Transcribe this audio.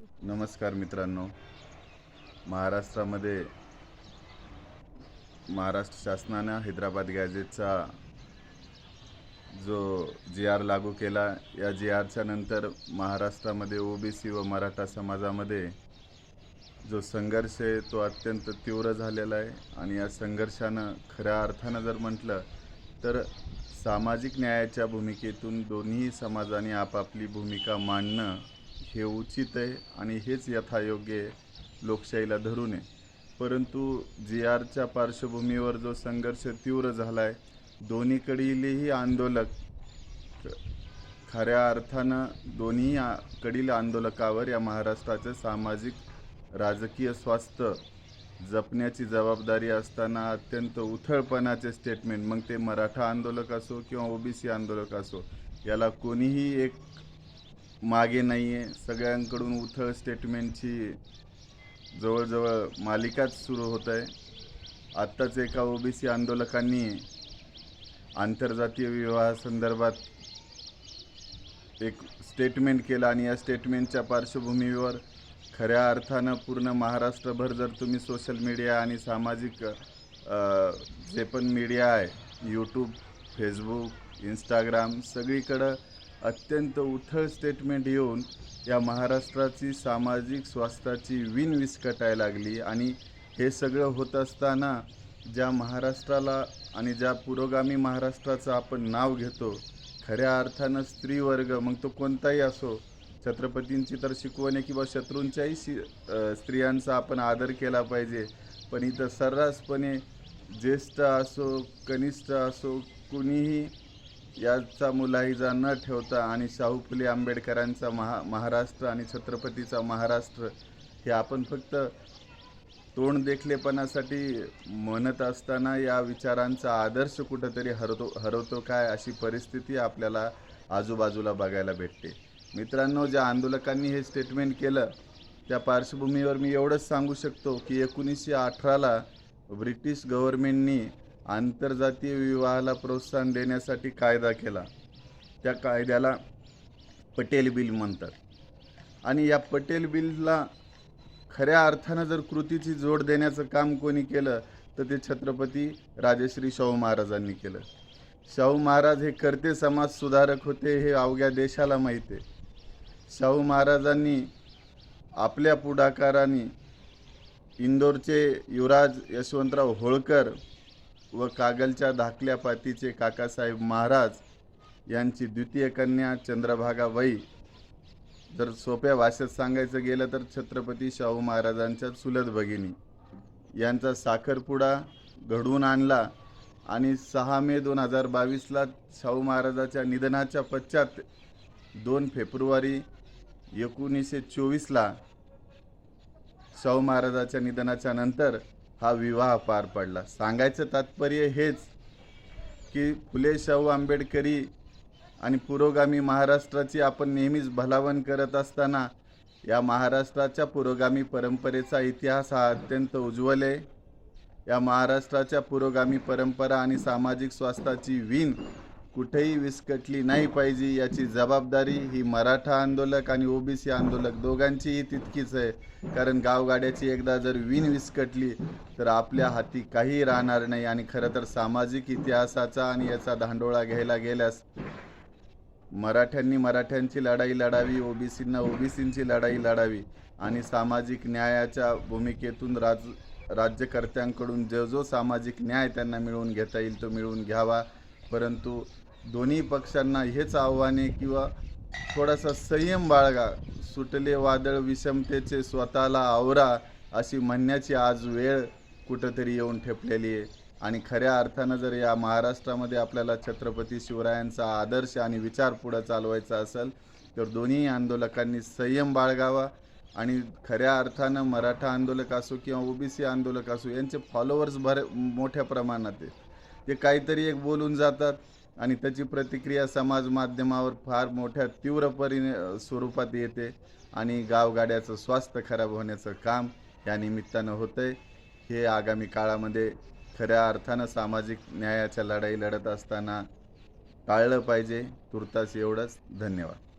नमस्कार मित्रांनो. महाराष्ट्रामध्ये महाराष्ट्र शासनानं हैदराबाद गॅजेटचा जो जी आर लागू केला या जी आरच्या नंतर महाराष्ट्रामध्ये ओबीसी व मराठा समाजामध्ये जो संघर्ष आहे तो अत्यंत तीव्र झालेला आहे. आणि या संघर्षानं खऱ्या अर्थानं जर म्हटलं तर सामाजिक न्यायाच्या भूमिकेतून दोन्ही समाजाने आपापली भूमिका मांडणं हे उचित आहे आणि हेच यथायोग्य आहे लोकशाहीला धरून आहे. परंतु जी आरच्या पार्श्वभूमीवर जो संघर्ष तीव्र झाला आहे दोन्हीकडीलही आंदोलक खऱ्या अर्थानं दोन्ही कडील आंदोलकावर या महाराष्ट्राचं सामाजिक राजकीय स्वास्थ्य जपण्याची जबाबदारी असताना अत्यंत उथळपणाचे स्टेटमेंट मग ते मराठा आंदोलक असो किंवा ओबीसी आंदोलक असो याला कोणीही एक मागे नाही आहे सगळ्यांकडून उथळ स्टेटमेंटची जवळजवळ मालिकाच सुरू होत आहे आत्ताच एका ओबीसी आंदोलकांनी आंतरजातीय विवाहासंदर्भात एक स्टेटमेंट केलं आणि या स्टेटमेंटच्या पार्श्वभूमीवर खऱ्या अर्थानं पूर्ण महाराष्ट्रभर जर तुम्ही सोशल मीडिया आणि सामाजिक जे पण मीडिया आहे यूट्यूब फेसबुक इंस्टाग्राम सगळीकडं अत्यंत उथळ स्टेटमेंट येऊन या महाराष्ट्राची सामाजिक स्वास्थ्याची विण विस्कटायला लागली. आणि हे सगळं होत असताना ज्या महाराष्ट्राला आणि ज्या पुरोगामी महाराष्ट्राचं आपण नाव घेतो खऱ्या अर्थानं स्त्रीवर्ग मग तो कोणताही असो छत्रपतींची तर शिकवण आहे किंवा शत्रूंच्याही शि स्त्रियांचा आपण आदर केला पाहिजे. पण इथं सर्रासपणे ज्येष्ठ असो कनिष्ठ असो कुणीही याचा मुलाहिजा न ठेवता आणि शाहू फुले आंबेडकरांचा महा महाराष्ट्र आणि छत्रपतीचा महाराष्ट्र हे आपण फक्त तोंड देखलेपणासाठी म्हणत असताना या विचारांचा आदर्श कुठंतरी हरवतो हरवतो काय अशी परिस्थिती आपल्याला आजूबाजूला बघायला भेटते. मित्रांनो ज्या आंदोलकांनी हे स्टेटमेंट केलं त्या पार्श्वभूमीवर मी एवढंच सांगू शकतो की एकोणीसशे अठराला ब्रिटिश गव्हर्नमेंटनी आंतरजातीय विवाहाला प्रोत्साहन देण्यासाठी कायदा केला. त्या कायद्याला पटेल बिल म्हणतात. आणि या पटेल बिलला खऱ्या अर्थानं जर कृतीची जोड देण्याचं काम कोणी केलं तर ते छत्रपती राजश्री शाहू महाराजांनी केलं. शाहू महाराज हे करते समाज सुधारक होते हे अवघ्या देशाला माहीत आहे. शाहू महाराजांनी आपल्या पुढाकाराने इंदोरचे युवराज यशवंतराव होळकर व कागलच्या धाकल्या पातीचे काकासाहेब महाराज यांची द्वितीय कन्या चंद्रभागा वै जर सोप्या भाषेत सांगायचं गेलं तर छत्रपती शाहू महाराजांच्या चुलत भगिनी. यांचा साखरपुडा घडवून आणला आणि सहा मे दोन हजार बावीसला शाहू महाराजाच्या निधनाच्या पश्चात दोन फेब्रुवारी एकोणीसशे चोवीसला शाहू महाराजाच्या निधनाच्या नंतर हा विवाह पार पडला. सांगायचं तात्पर्य हेच की फुले शाहू आंबेडकरी आणि पुरोगामी महाराष्ट्राची आपण नेहमीच भलावण करत असताना या महाराष्ट्राच्या पुरोगामी परंपरेचा इतिहास हा अत्यंत उज्ज्वल आहे. या महाराष्ट्राच्या पुरोगामी परंपरा आणि सामाजिक स्वास्थ्याची विण कुठेही विस्कटली नाही पाहिजे याची जबाबदारी ही मराठा आंदोलक आणि ओबीसी आंदोलक दोघांचीही तितकीच आहे. कारण गावगाड्याची एकदा जर विण विस्कटली तर आपल्या हाती काही राहणार नाही आणि खरं तर सामाजिक इतिहासाचा आणि याचा धांडोळा घ्यायला गेल्यास मराठ्यांनी मराठ्यांची लढाई लढावी ओबीसींना ओबीसींची लढाई लढावी आणि सामाजिक न्यायाच्या भूमिकेतून राज राज्यकर्त्यांकडून जो जो सामाजिक न्याय त्यांना मिळवून घेता येईल तो मिळवून घ्यावा. परंतु दोन्ही पक्षांना हेच आव्हान आहे किंवा थोडासा संयम बाळगा सुटले वादळ विषमतेचे स्वतःला आवरा अशी म्हणण्याची आज वेळ कुठंतरी येऊन ठेपलेली आहे. आणि खऱ्या अर्थानं जर या महाराष्ट्रामध्ये आपल्याला छत्रपती शिवरायांचा आदर्श आणि विचार पुढं चालवायचा असेल तर दोन्ही आंदोलकांनी संयम बाळगावा आणि खऱ्या अर्थानं मराठा आंदोलक असो किंवा ओबीसी आंदोलक असो यांचे फॉलोअर्स भर मोठ्या प्रमाणात आहे ते काहीतरी एक बोलून जातात. आणि त्याची प्रतिक्रिया समाज माध्यमावर फार मोठ्या तीव्र परी स्वरूपात येते आणि गावगाड्याचं स्वास्थ्य खराब होण्याचं काम या निमित्तानं होतं आहे हे आगामी काळामध्ये खऱ्या अर्थानं सामाजिक न्यायाच्या लढाई लढत असताना टाळलं पाहिजे. तुर्तास एवढंच. धन्यवाद.